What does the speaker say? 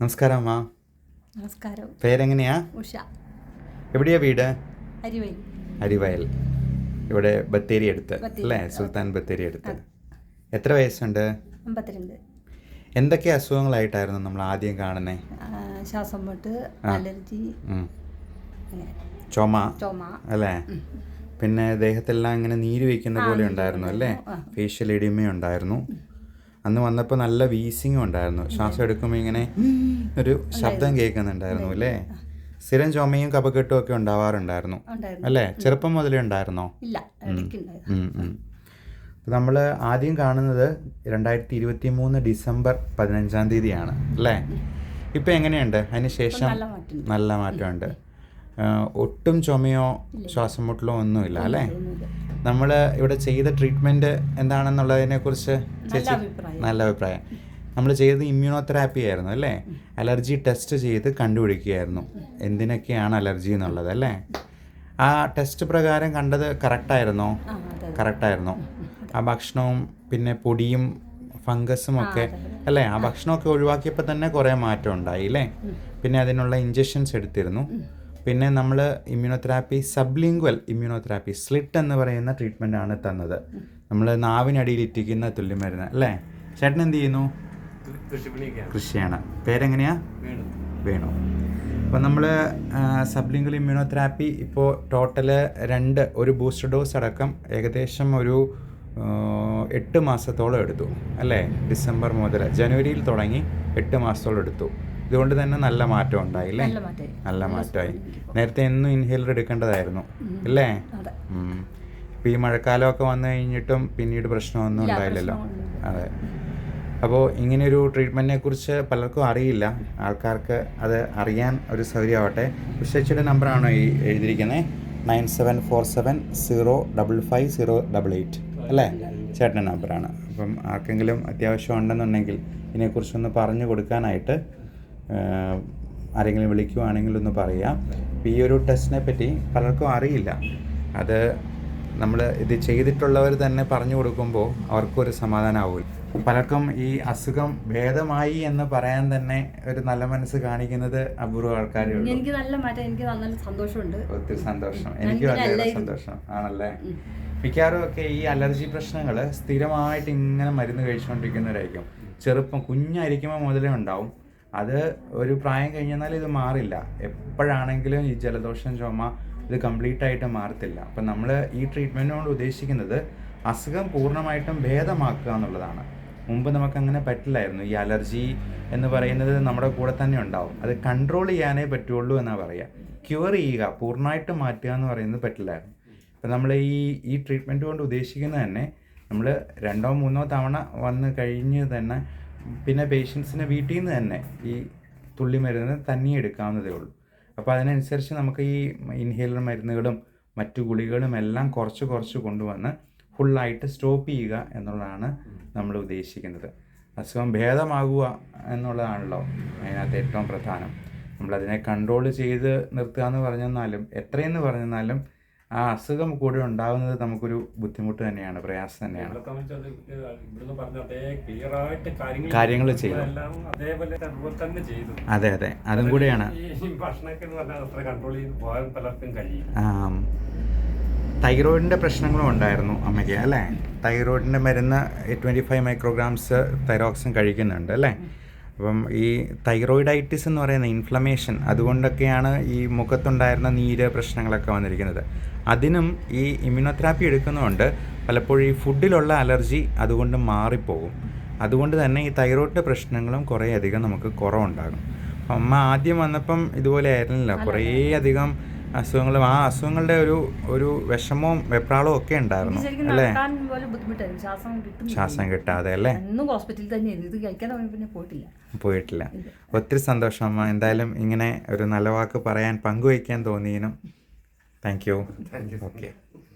നമസ്കാരം അമ്മ നമസ്കാരം. പേരെങ്ങനെയാ? ഉഷ. എവിടെയാ വീട്? അരിവയൽ. അരിവയൽ. ഇവിടെ ബത്തേരി അടുത്ത് അല്ലേ? സുൽത്താൻ ബത്തേരി അടുത്ത്. എത്ര വയസ്സുണ്ട്? അമ്പത്തിരണ്ട്. എന്തൊക്കെ അസുഖങ്ങളായിട്ടായിരുന്നു നമ്മൾ ആദ്യം കാണുന്നത് ശ്വാസം മുട്ട് അലർജി ചുമ ചുമ. അല്ലേ? പിന്നെ ദേഹത്തെല്ലാം ഇങ്ങനെ നീര് വയ്ക്കുന്ന പോലെ ഉണ്ടായിരുന്നു അല്ലേ? ഫേഷ്യൽ ഇടിമയുണ്ടായിരുന്നു ഉണ്ടായിരുന്നു. അന്ന് വന്നപ്പോൾ നല്ല വീസിങ്ങും ഉണ്ടായിരുന്നു. ശ്വാസം എടുക്കുമ്പോൾ ഇങ്ങനെ ഒരു ശബ്ദം കേൾക്കുന്നുണ്ടായിരുന്നു അല്ലേ സ്ഥിരം ചുമയും കപക്കെട്ടും ഒക്കെ ഉണ്ടാവാറുണ്ടായിരുന്നു. അല്ലേ? ചെറുപ്പം മുതലേ ഉണ്ടായിരുന്നോ? നമ്മൾ ആദ്യം കാണുന്നത് രണ്ടായിരത്തി ഇരുപത്തി മൂന്ന് ഡിസംബർ പതിനഞ്ചാം തീയതിയാണ് അല്ലേ? ഇപ്പം എങ്ങനെയുണ്ട്? അതിന് ശേഷം നല്ല മാറ്റമുണ്ട്. ഒട്ടും ചുമയോ ശ്വാസം മുട്ടലോ ഒന്നുമില്ല അല്ലേ. നമ്മൾ ഇവിടെ ചെയ്ത ട്രീറ്റ്മെന്റ് എന്താണെന്നുള്ളതിനെ കുറിച്ച് ചേച്ചി നല്ല അഭിപ്രായം. നമ്മൾ ചെയ്തത് ഇമ്മ്യൂണോതെറാപ്പി ആയിരുന്നു അല്ലേ? അലർജി ടെസ്റ്റ് ചെയ്ത് കണ്ടുപിടിക്കുകയായിരുന്നു. എന്തിനൊക്കെയാണ് അലർജി എന്നുള്ളത് അല്ലേ? ആ ടെസ്റ്റ് പ്രകാരം കണ്ടത് കറക്റ്റായിരുന്നോ കറക്റ്റായിരുന്നു ആ ഭക്ഷണവും പിന്നെ പൊടിയും ഫംഗസും ഒക്കെ അല്ലേ? ആ ഭക്ഷണമൊക്കെ ഒഴിവാക്കിയപ്പോൾ തന്നെ കുറേ മാറ്റം ഉണ്ടായി അല്ലേ? പിന്നെ അതിനുള്ള ഇഞ്ചക്ഷൻസ് എടുത്തിരുന്നു. പിന്നെ നമ്മൾ ഇമ്മ്യൂണോതെറാപ്പി സബ്ലിംഗ്വൽ ഇമ്മ്യൂണോതെറാപ്പി സ്ലിറ്റ് എന്ന് പറയുന്ന ട്രീറ്റ്മെന്റ് ആണ് തന്നത്. നമ്മൾ നാവിനടിയിൽ ഇറ്റിക്കുന്ന തുല്യമരുന്ന് അല്ലേ? ചേട്ടൻ എന്ത് ചെയ്യുന്നു? കൃഷിയാണ്. പേരെങ്ങനെയാ? വേണു. അപ്പോൾ നമ്മൾ സബ്ലിംഗൽ ഇമ്മ്യൂണോതെറാപ്പി ഇപ്പോൾ ടോട്ടൽ രണ്ട് ഒരു ബൂസ്റ്റർ ഡോസ് അടക്കം ഏകദേശം ഒരു എട്ട് മാസത്തോളം എടുത്തു അല്ലേ? ഡിസംബർ മുതൽ ജനുവരിയിൽ തുടങ്ങി എട്ട് മാസത്തോളം എടുത്തു. ഇതുകൊണ്ട് തന്നെ നല്ല മാറ്റം ഉണ്ടായി അല്ലേ നല്ല മാറ്റമായി നേരത്തെ എന്നും ഇൻഹേലർ എടുക്കേണ്ടതായിരുന്നു അല്ലേ ഉം. ഈ മഴക്കാലമൊക്കെ വന്നു കഴിഞ്ഞിട്ടും പിന്നീട് പ്രശ്നമൊന്നും ഉണ്ടായില്ലല്ലോ. അതെ. അപ്പോൾ ഇങ്ങനെയൊരു ട്രീറ്റ്മെന്റിനെ കുറിച്ച് പലർക്കും അറിയില്ല. ആൾക്കാർക്ക് അത് അറിയാൻ ഒരു സൗകര്യമാവട്ടെ. ഉഷച്ചിയുടെ നമ്പറാണോ ഈ എഴുതിയിരിക്കുന്നത് nine seven four seven zero double five zero double eight. അല്ലേ? ചേട്ടന്റെ നമ്പറാണ് അപ്പം ആർക്കെങ്കിലും അത്യാവശ്യം ഉണ്ടെന്നുണ്ടെങ്കിൽ ഇതിനെക്കുറിച്ചൊന്ന് പറഞ്ഞു കൊടുക്കാനായിട്ട് ആരെങ്കിലും വിളിക്കുവാണെങ്കിൽ ഒന്ന് പറയാം. ഈ ഒരു ടെസ്റ്റിനെ പറ്റി പലർക്കും അറിയില്ല. അത് നമ്മൾ ഇത് ചെയ്തിട്ടുള്ളവർ തന്നെ പറഞ്ഞു കൊടുക്കുമ്പോൾ അവർക്കൊരു സമാധാനമാവില്ല പലർക്കും ഈ അസുഖം ഭേദമായി എന്ന് പറയാൻ തന്നെ ഒരു നല്ല മനസ്സ് കാണിക്കുന്നത് അപൂർവ ആൾക്കാരേ എനിക്ക് നല്ല മാറ്റം എനിക്ക് നല്ല സന്തോഷമുണ്ട്. ഒത്തിരി സന്തോഷം. എനിക്ക് വളരെ സന്തോഷം. ആണല്ലേ? മിക്കവാറും ഒക്കെ ഈ അലർജി പ്രശ്നങ്ങൾ സ്ഥിരമായിട്ട് ഇങ്ങനെ മരുന്ന് കഴിച്ചുകൊണ്ടിരിക്കുന്നവരായിരിക്കും. ചെറുപ്പം കുഞ്ഞായിരിക്കുമ്പോൾ മുതലേ ഉണ്ടാവും. അത് ഒരു പ്രായം കഴിഞ്ഞാൽ ഇത് മാറില്ല. എപ്പോഴാണെങ്കിലും ഈ ജലദോഷം ചുമ ഇത് കംപ്ലീറ്റ് ആയിട്ട് മാറത്തില്ല. അപ്പം നമ്മൾ ഈ ട്രീറ്റ്മെന്റ് കൊണ്ട് ഉദ്ദേശിക്കുന്നത് അസുഖം പൂർണമായിട്ടും ഭേദമാക്കുക എന്നുള്ളതാണ്. മുമ്പ് നമുക്കങ്ങനെ പറ്റില്ലായിരുന്നു. ഈ അലർജി എന്ന് പറയുന്നത് നമ്മുടെ കൂടെ തന്നെ ഉണ്ടാവും. അത് കൺട്രോൾ ചെയ്യാനേ പറ്റുള്ളൂ എന്നാണ് പറയുക ക്യൂർ ചെയ്യുക പൂർണമായിട്ട് മാറ്റുക എന്ന് പറയുന്നത് പറ്റില്ലായിരുന്നു. അപ്പം നമ്മൾ ഈ ഈ ട്രീറ്റ്മെന്റ് കൊണ്ട് ഉദ്ദേശിക്കുന്നത് തന്നെ നമ്മൾ രണ്ടോ മൂന്നോ തവണ വന്ന് കഴിഞ്ഞ് തന്നെ പിന്നെ പേഷ്യൻസിനെ വീട്ടിൽ നിന്ന് തന്നെ ഈ തുള്ളി മരുന്ന് തന്നെ എടുക്കാവുന്നതേ ഉള്ളൂ. അപ്പോൾ അതിനനുസരിച്ച് നമുക്ക് ഈ ഇൻഹേലർ മരുന്നുകളും മറ്റു ഗുളികളും എല്ലാം കുറച്ച് കുറച്ച് കൊണ്ടുവന്ന് ഫുള്ളായിട്ട് സ്റ്റോപ്പ് ചെയ്യുക എന്നുള്ളതാണ് നമ്മൾ ഉദ്ദേശിക്കുന്നത്. അസുഖം ഭേദമാകുക എന്നുള്ളതാണല്ലോ അതിനകത്ത് ഏറ്റവും പ്രധാനം. നമ്മളതിനെ കൺട്രോൾ ചെയ്ത് നിർത്തുക എന്ന് പറഞ്ഞെന്നാലും എത്രയെന്ന് പറഞ്ഞെന്നാലും ആ അസുഖം കൂടെ ഉണ്ടാകുന്നത് നമുക്കൊരു ബുദ്ധിമുട്ട് തന്നെയാണ് പ്രയാസം തന്നെയാണ്. കാര്യങ്ങൾ ചെയ്തു. അതെ അതെ. അതും കൂടെയാണ്. തൈറോയിഡിന്റെ പ്രശ്നങ്ങളും ഉണ്ടായിരുന്നു അമ്മയ്ക്ക് അല്ലേ? തൈറോയിഡിന്റെ മരുന്ന് ട്വന്റി ഫൈവ് മൈക്രോഗ്രാംസ് തൈറോക്സിൻ കഴിക്കുന്നുണ്ട് അല്ലേ? അപ്പം ഈ തൈറോയിഡൈറ്റിസ് എന്ന് പറയുന്ന ഇൻഫ്ലമേഷൻ അതുകൊണ്ടൊക്കെയാണ് ഈ മുഖത്തുണ്ടായിരുന്ന നീര് പ്രശ്നങ്ങളൊക്കെ വന്നിരിക്കുന്നത്. അതിനും ഈ ഇമ്മ്യൂണോതെറാപ്പി എടുക്കുന്നതുകൊണ്ട് പലപ്പോഴും ഈ ഫുഡിലുള്ള അലർജി അതുകൊണ്ട് മാറിപ്പോകും. അതുകൊണ്ട് തന്നെ ഈ തൈറോയിഡ് പ്രശ്നങ്ങളും കുറേയധികം നമുക്ക് കുറവുണ്ടാകും. അപ്പം അമ്മ ആദ്യം വന്നപ്പം ഇതുപോലെ ആയിരുന്നില്ല കുറേ അധികം അസുഖങ്ങളും ആ അസുഖങ്ങളുടെ ഒരു ഒരു വിഷമവും വെപ്രാളവും ഒക്കെ ഉണ്ടായിരുന്നു അല്ലേ? ശ്വാസം കിട്ടും ശ്വാസം കിട്ടാതെ അല്ലേ? എന്നും ഹോസ്പിറ്റലിൽ തന്നെ ഇത് കഴിക്കാൻ പിന്നെ പോയിട്ടില്ല. പോയിട്ടില്ല. ഒത്തിരി സന്തോഷം. അമ്മ എന്തായാലും ഇങ്ങനെ ഒരു നല്ല വാക്ക് പറയാൻ പങ്കുവയ്ക്കാൻ തോന്നിയതിനും. Thank you okay